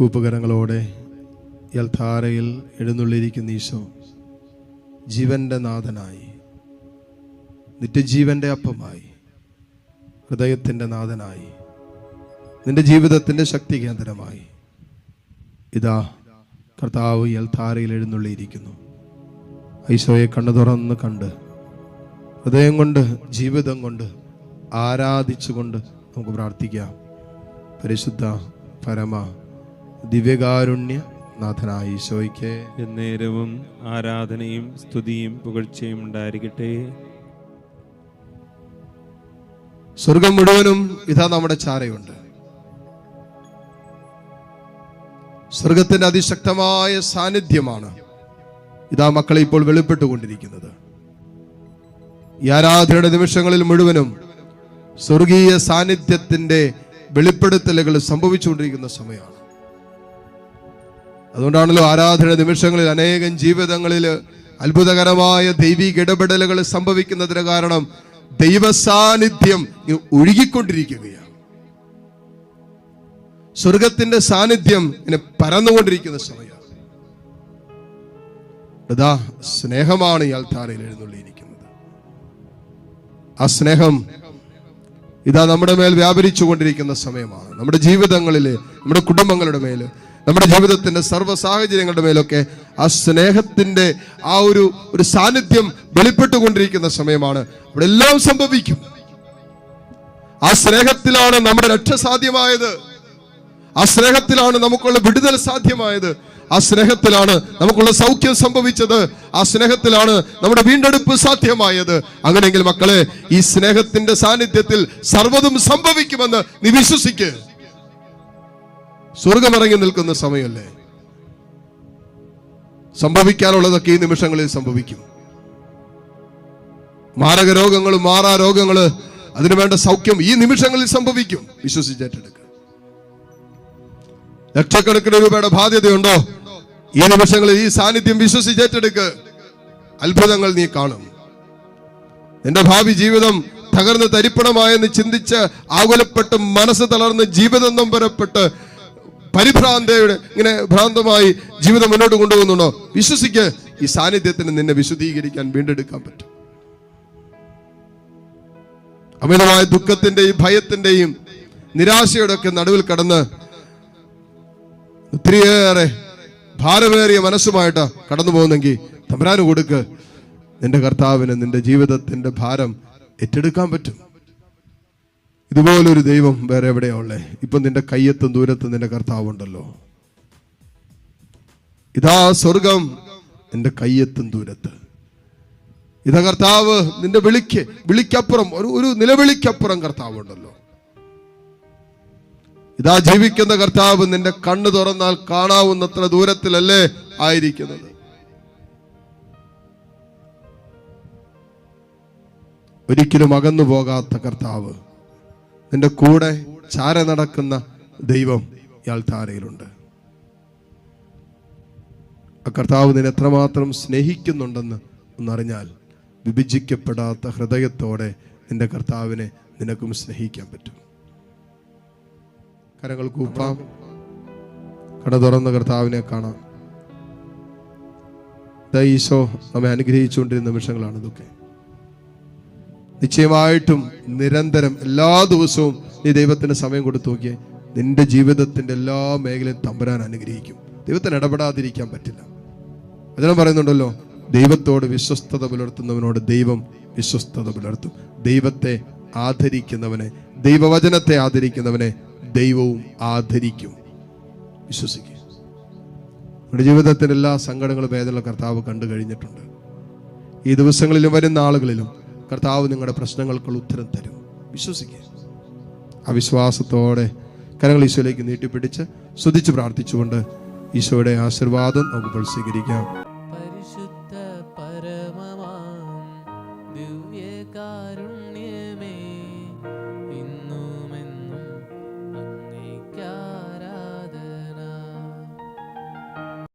കൂപ്പുകരങ്ങളോടെ യൽധാരയിൽ എഴുന്നള്ളിയിരിക്കുന്ന ഈശോ ജീവന്റെ നാഥനായി നിത്യജീവന്റെ അപ്പമായി ഹൃദയത്തിന്റെ നാഥനായി നിന്റെ ജീവിതത്തിന്റെ ശക്തി കേന്ദ്രമായി ഇതാ കർത്താവ് യൽധാരയിൽ എഴുന്നള്ളിയിരിക്കുന്നു. ഈശോയെ കണ്ണു തുറന്ന് കണ്ട് ഹൃദയം കൊണ്ട് ജീവിതം കൊണ്ട് ആരാധിച്ചുകൊണ്ട് നമുക്ക് പ്രാർത്ഥിക്കാം. പരിശുദ്ധ പരമ ദിവ്യകാരുണ്യ നാഥനായ ഈശോയ്ക്ക് എന്നേരവും ആരാധനയും സ്തുതിയും പുകഴ്ചയും ഉണ്ടായിരിക്കട്ടെ. സ്വർഗം മുഴുവനും ഇതാ നമ്മുടെ ചാരയുണ്ട്. സ്വർഗത്തിന്റെ അതിശക്തമായ സാന്നിധ്യമാണ് ഇതാ മക്കളെ ഇപ്പോൾ വെളിപ്പെട്ടുകൊണ്ടിരിക്കുന്നത്. ഈ ആരാധനയുടെ നിമിഷങ്ങളിൽ മുഴുവനും സ്വർഗീയ സാന്നിധ്യത്തിന്റെ വെളിപ്പെടുത്തലുകൾ സംഭവിച്ചുകൊണ്ടിരിക്കുന്ന സമയമാണ്. അതുകൊണ്ടാണല്ലോ ആരാധന നിമിഷങ്ങളിൽ അനേകം ജീവിതങ്ങളിൽ അത്ഭുതകരമായ ദൈവിക ഇടപെടലുകൾ സംഭവിക്കുന്നതിന് കാരണം ദൈവസാന്നിധ്യം ഒഴുകിക്കൊണ്ടിരിക്കുകയാണ്. സ്വർഗത്തിന്റെ സാന്നിധ്യം ഇങ്ങനെ പരന്നുകൊണ്ടിരിക്കുന്ന സമയമാണ്. ഇതാ സ്നേഹമാണ് ഇയാൾ താരയിൽ എഴുന്നള്ളിയിരിക്കുന്നത്. ആ സ്നേഹം ഇതാ നമ്മുടെ മേൽ വ്യാപരിച്ചു കൊണ്ടിരിക്കുന്ന സമയമാണ്. നമ്മുടെ ജീവിതങ്ങളിൽ നമ്മുടെ കുടുംബങ്ങളുടെ മേൽ നമ്മുടെ ജീവിതത്തിന്റെ സർവ സാഹചര്യങ്ങളുടെ മേലൊക്കെ ആ സ്നേഹത്തിന്റെ ആ ഒരു ഒരു സാന്നിധ്യം വെളിപ്പെട്ടുകൊണ്ടിരിക്കുന്ന സമയമാണ്. അവിടെ എല്ലാം സംഭവിക്കും. ആ സ്നേഹത്തിലാണ് നമ്മുടെ രക്ഷ സാധ്യമായത്. ആ സ്നേഹത്തിലാണ് നമുക്കുള്ള വിടുതൽ സാധ്യമായത്. ആ സ്നേഹത്തിലാണ് നമുക്കുള്ള സൗഖ്യം സംഭവിച്ചത്. ആ സ്നേഹത്തിലാണ് നമ്മുടെ വീണ്ടെടുപ്പ് സാധ്യമായത്. അങ്ങനെയെങ്കിൽ മക്കളെ ഈ സ്നേഹത്തിന്റെ സാന്നിധ്യത്തിൽ സർവതും സംഭവിക്കുമെന്ന് നീ വിശ്വസിക്ക്. സ്വർഗമിറങ്ങി നിൽക്കുന്ന സമയമല്ലേ? സംഭവിക്കാനുള്ളതൊക്കെ ഈ നിമിഷങ്ങളിൽ സംഭവിക്കും. മാരക രോഗങ്ങൾ മാറാ രോഗങ്ങൾ അതിനു വേണ്ട സൗഖ്യം ഈ നിമിഷങ്ങളിൽ സംഭവിക്കും. വിശ്വസിച്ചേറ്റെടുക്കുക. ലക്ഷക്കണക്കിന് രൂപയുടെ ബാധ്യതയുണ്ടോ? ഈ നിമിഷങ്ങളിൽ ഈ സാന്നിധ്യം വിശ്വസിച്ചേറ്റെടുക്ക്. അത്ഭുതങ്ങൾ നീ കാണും. നിന്റെ ഭാവി ജീവിതം തകർന്ന് തരിപ്പണമായെന്ന് ചിന്തിച്ച് ആകുലപ്പെട്ട് മനസ്സ് തളർന്ന് ജീവിതം നൊമ്പരപ്പെട്ട് പരിഭ്രാന്തയുടെ ഇങ്ങനെ ഭ്രാന്തമായി ജീവിതം മുന്നോട്ട് കൊണ്ടുപോകുന്നുണ്ടോ? വിശ്വസിക്ക്. ഈ സാന്നിധ്യത്തിന് നിന്നെ വിശുദ്ധീകരിക്കാൻ വീണ്ടെടുക്കാൻ പറ്റും. അമിതമായ ദുഃഖത്തിന്റെയും ഭയത്തിന്റെയും നിരാശയുടെ ഒക്കെ നടുവിൽ കടന്ന് ഒത്തിരിയേറെ ഭാരമേറിയ മനസ്സുമായിട്ട് കടന്നു പോകുന്നെങ്കിൽ തമ്പരാന് കൊടുക്ക്. നിന്റെ കർത്താവിന് നിന്റെ ജീവിതത്തിന്റെ ഭാരം ഏറ്റെടുക്കാൻ പറ്റും. ഇതുപോലൊരു ദൈവം വേറെ എവിടെയാ ഉള്ളേ? ഇപ്പൊ നിന്റെ കയ്യത്തും ദൂരത്തും നിന്റെ കർത്താവുണ്ടല്ലോ. ഇതാ സ്വർഗം നിന്റെ കയ്യത്തും ദൂരത്ത്. ഇതാ കർത്താവ് നിന്റെ വിളിക്ക് വിളിക്കപ്പുറം ഒരു ഒരു നിലവിളിക്കപ്പുറം കർത്താവുണ്ടല്ലോ. ഇതാ ജീവിക്കുന്ന കർത്താവ് നിന്റെ കണ്ണ് തുറന്നാൽ കാണാവുന്നത്ര ദൂരത്തിലല്ലേ ആയിരിക്കുന്നത്. ഒരിക്കലും അകന്നു പോകാത്ത കർത്താവ് നിന്റെ കൂടെ ചാര നടക്കുന്ന ദൈവം ഇയാൾ താരയിലുണ്ട്. ആ കർത്താവ് നിന്നെ എത്രമാത്രം സ്നേഹിക്കുന്നുണ്ടെന്ന് ഒന്നറിഞ്ഞാൽ വിഭജിക്കപ്പെടാത്ത ഹൃദയത്തോടെ നിന്റെ കർത്താവിനെ നിനക്കും സ്നേഹിക്കാൻ പറ്റും. കരങ്ങൾ കൂപ്പാം. കട തുറന്ന കർത്താവിനെ കാണാം. ഈശോ നമ്മെ അനുഗ്രഹിച്ചുകൊണ്ടിരുന്ന നിമിഷങ്ങളാണ് ഇതൊക്കെ. നിശ്ചയമായിട്ടും നിരന്തരം എല്ലാ ദിവസവും നീ ദൈവത്തിന് സമയം കൊടുത്തു നോക്കിയേ നിന്റെ ജീവിതത്തിന്റെ എല്ലാ മേഖലയും തമ്പുരാൻ അനുഗ്രഹിക്കും. ദൈവത്തിന് ഇടപെടാതിരിക്കാൻ പറ്റില്ല. അതിനും പറയുന്നുണ്ടല്ലോ ദൈവത്തോട് വിശ്വസ്തത പുലർത്തുന്നവനോട് ദൈവം വിശ്വസ്തത പുലർത്തും. ദൈവത്തെ ആദരിക്കുന്നവനെ ദൈവവചനത്തെ ആദരിക്കുന്നവനെ ദൈവവും ആദരിക്കും. വിശ്വസിക്കുക നമ്മുടെ ജീവിതത്തിന്റെ എല്ലാ സങ്കടങ്ങളും വേദനകളും കർത്താവ് കണ്ടു കഴിഞ്ഞിട്ടുണ്ട്. ഈ ദിവസങ്ങളിലും വരുന്ന ആളുകളിലും കർത്താവ് നിങ്ങളുടെ പ്രശ്നങ്ങൾക്കുള്ള ഉത്തരം തരും. വിശ്വസിക്കുക. ആ വിശ്വാസത്തോടെ കരങ്ങൾ ഈശോയിലേക്ക് നീട്ടിപ്പിടിച്ച് സ്തുതിച്ച് പ്രാർത്ഥിച്ചുകൊണ്ട് ഈശോയുടെ ആശീർവാദം നമുക്ക് സ്വീകരിക്കാം.